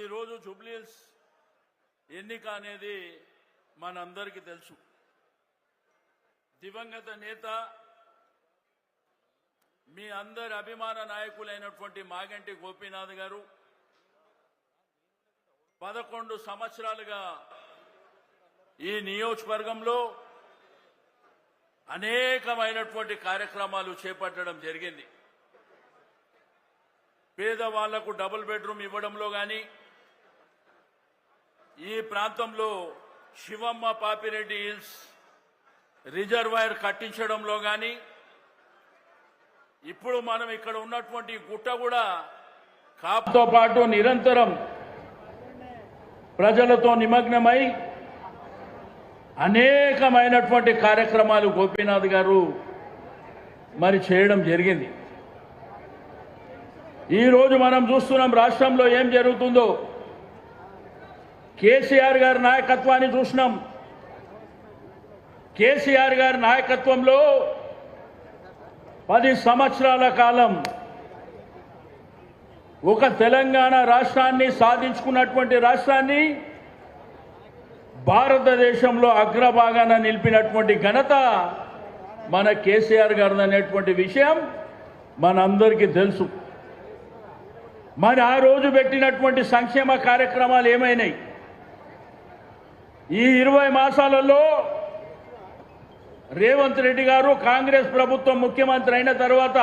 ఈరోజు జూబ్లీహిల్స్ ఎన్నిక అనేది మనందరికీ తెలుసు. దివంగత నేత మీ అందరి అభిమాన నాయకులైనటువంటి మాగంటి గోపీనాథ్ గారు పదకొండు సంవత్సరాలుగా ఈ నియోజకవర్గంలో అనేకమైనటువంటి కార్యక్రమాలు చేపట్టడం జరిగింది. పేదవాళ్ళకు డబుల్ బెడ్రూమ్ ఇవ్వడంలో కానీ ఈ ప్రాంతంలో శివమ్మ పాపిరెడ్డి హిల్స్ రిజర్వాయర్ కట్టించడంలో గాని ఇప్పుడు మనం ఇక్కడ ఉన్నటువంటి గుట్ట కూడా కాపుతో పాటు నిరంతరం ప్రజలతో నిమగ్నమై అనేకమైనటువంటి కార్యక్రమాలు గోపీనాథ్ గారు మరి చేయడం జరిగింది. ఈరోజు మనం చూస్తున్నాం రాష్ట్రంలో ఏం జరుగుతుందో. కేసీఆర్ గారి నాయకత్వాన్ని చూసినాం. కేసీఆర్ గారి నాయకత్వంలో పది సంవత్సరాల కాలం ఒక తెలంగాణ రాష్ట్రాన్ని సాధించుకున్నటువంటి రాష్ట్రాన్ని భారతదేశంలో అగ్రభాగాన నిలిపినటువంటి ఘనత మన కేసీఆర్ గారు అనేటువంటి విషయం మనందరికీ తెలుసు. మరి ఆ రోజు పెట్టినటువంటి సంక్షేమ కార్యక్రమాలు ఏమైనాయి? ఈ ఇరవై మాసాలలో రేవంత్ రెడ్డి గారు కాంగ్రెస్ ప్రభుత్వం ముఖ్యమంత్రి అయిన తర్వాత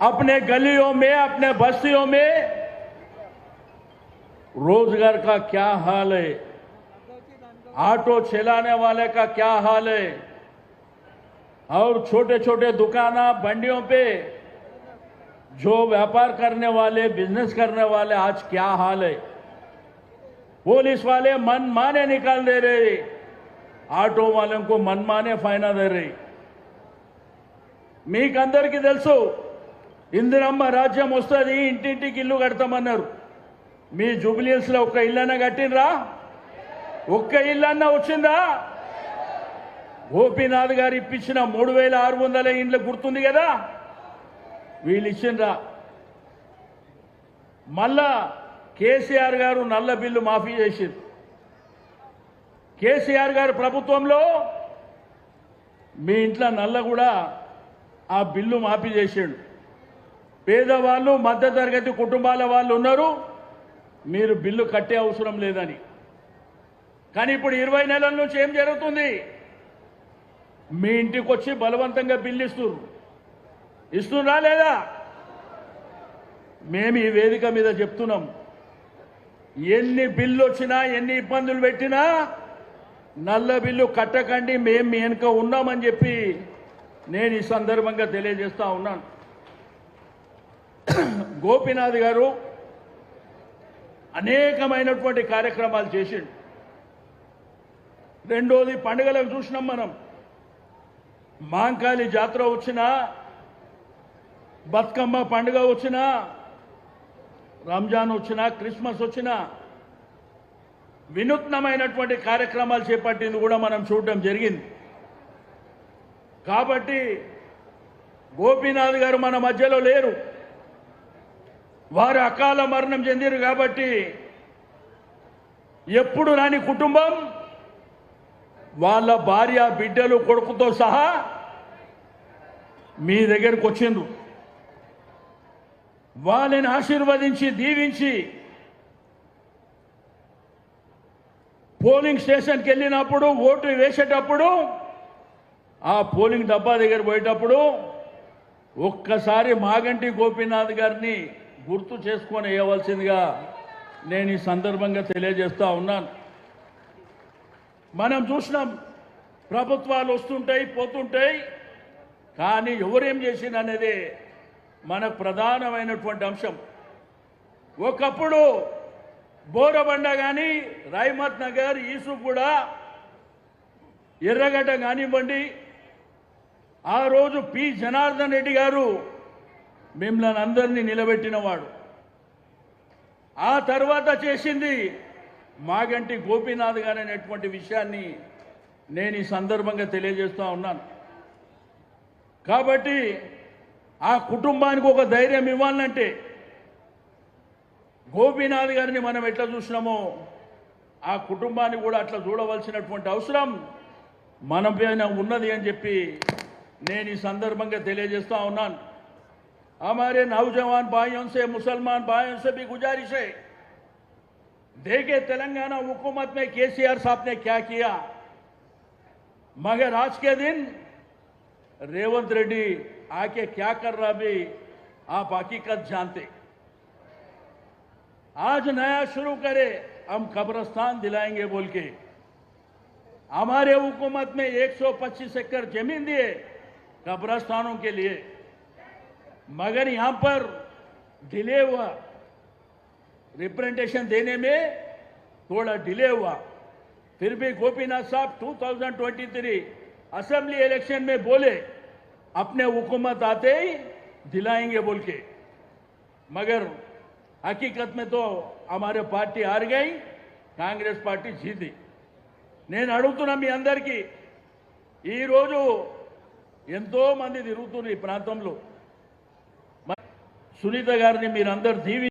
अपने गलियों में अपने बस्तियों में रोजगार का क्या हाल है ऑटो चलाने वाले का क्या हाल है और छोटे छोटे दुकाना बंडियों पे जो व्यापार करने वाले बिजनेस करने वाले आज क्या हाल है पुलिस वाले मन माने निकाल दे रहे ఆటో వాళ్ళకు మన్మానే ఫైనా మీకు మీకందరికీ తెలుసు ఇందిరమ్మ రాజ్యం వస్తుంది ఇంటింటికి ఇల్లు కడతామన్నారు. మీ జూబిలియన్స్లో ఒక్క ఇల్లన్నా కట్టినరా ఒక్క ఇల్లన్నా వచ్చిందా? గోపీనాథ్ గారు ఇప్పించిన మూడు వేల ఆరు వందల ఇండ్లు గుర్తుంది కదా? వీళ్ళు ఇచ్చిండ్రా. మళ్ళా కేసీఆర్ గారు నల్ల బిల్లు మాఫీ చేసింది కేసీఆర్ గారు ప్రభుత్వంలో మీ ఇంట్లో నల్ల కూడా ఆ బిల్లు మాఫీ చేసాడు. పేదవాళ్ళు మధ్యతరగతి కుటుంబాల వాళ్ళు ఉన్నారు. మీరు బిల్లు కట్టే అవసరం లేదని. కానీ ఇప్పుడు ఇరవై నెలల నుంచి ఏం జరుగుతుంది? మీ ఇంటికి వచ్చి బలవంతంగా బిల్లు ఇస్తున్నారు ఇస్తున్నా లేదా? మేము ఈ వేదిక మీద చెప్తున్నాం. ఎన్ని బిల్లు వచ్చినా ఎన్ని ఇబ్బందులు పెట్టినా నల్ల బిల్లు కట్టకండి మేము మీ వెనుక ఉన్నామని చెప్పి నేను ఈ సందర్భంగా తెలియజేస్తా ఉన్నాను. గోపీనాథ్ గారు అనేకమైనటువంటి కార్యక్రమాలు చేసిండు. రెండోది పండుగలకు చూసినాం మనం. మాంకాళి జాతర వచ్చినా బతుకమ్మ పండుగ వచ్చినా రంజాన్ వచ్చినా క్రిస్మస్ వచ్చినా వినూత్నమైనటువంటి కార్యక్రమాలు చేపట్టింది కూడా మనం చూడడం జరిగింది. కాబట్టి గోపీనాథ్ గారు మన మధ్యలో లేరు. వారు అకాల మరణం చెందిరు కాబట్టి ఎప్పుడు రాని కుటుంబం వాళ్ళ భార్య బిడ్డలు కొడుకుతో సహా మీ దగ్గరకు వచ్చిండ్రు. వాళ్ళని ఆశీర్వదించి దీవించి పోలింగ్ స్టేషన్కి వెళ్ళినప్పుడు ఓటు వేసేటప్పుడు ఆ పోలింగ్ డబ్బా దగ్గర పోయేటప్పుడు ఒక్కసారి మాగంటి గోపీనాథ్ గారిని గుర్తు చేసుకొని వేయవలసిందిగా నేను ఈ సందర్భంగా తెలియజేస్తా ఉన్నాను. మనం చూసినాం ప్రభుత్వాలు వస్తుంటాయి పోతుంటాయి కానీ ఎవరేం చేసింది అనేది మనకు ప్రధానమైనటువంటి అంశం. ఒకప్పుడు బోరబండ కానీ రాయమత్ నగర్ కూడా ఎర్రగడ్డ కానివ్వండి. ఆ రోజు పి. జనార్దన్ రెడ్డి గారు మిమ్మల్ని అందరినీ నిలబెట్టినవాడు. ఆ తర్వాత చేసింది మాగంటి గోపీనాథ్ గారు అనేటువంటి విషయాన్ని నేను ఈ సందర్భంగా తెలియజేస్తూ ఉన్నాను. కాబట్టి ఆ కుటుంబానికి ఒక ధైర్యం ఇవ్వాలంటే గోపీనాథ్ గారిని మనం ఎట్లా చూసినామో ఆ కుటుంబాన్ని కూడా అట్లా చూడవలసినటువంటి అవసరం మన పైన ఉన్నది అని చెప్పి నేను ఈ సందర్భంగా తెలియజేస్తా ఉన్నాను हमारे नौजवान भाइयों से मुसलमान भाइयों से भी गुजारिश है देखे तेलंगाना हुकूमत में केसीआर साहब ने क्या किया मगर आज के दिन रेवंत रेड्डी आके क्या कर रहा भी आप हकीकत जानते। आज नया शुरू करे, हम कब्रस्तान दिलाएँगे बोल के। हमारे हुकूमत में 125 एकड़ ज़मीन दिए कब्रस्तानों के लिए। मगर यहाँ पर डिले हुआ। रिप्रेजेंटेशन देने में थोड़ा डिले हुआ। फिर भी गोपीनाथ साहब 2023 असेंबली इलेक्शन में बोले अपने हुकूमत आते ही दिलाएंगे बोल के मगर हकीकत में तो हमारे पार्टी हार गई కాంగ్రెస్ పార్టీ జీతి నేను అడుగుతున్నా మీ అందరికీ ఈరోజు ఎంతో మంది తిరుగుతున్నారు ఈ ప్రాంతంలో సునీత గారిని మీరందరూ దీవి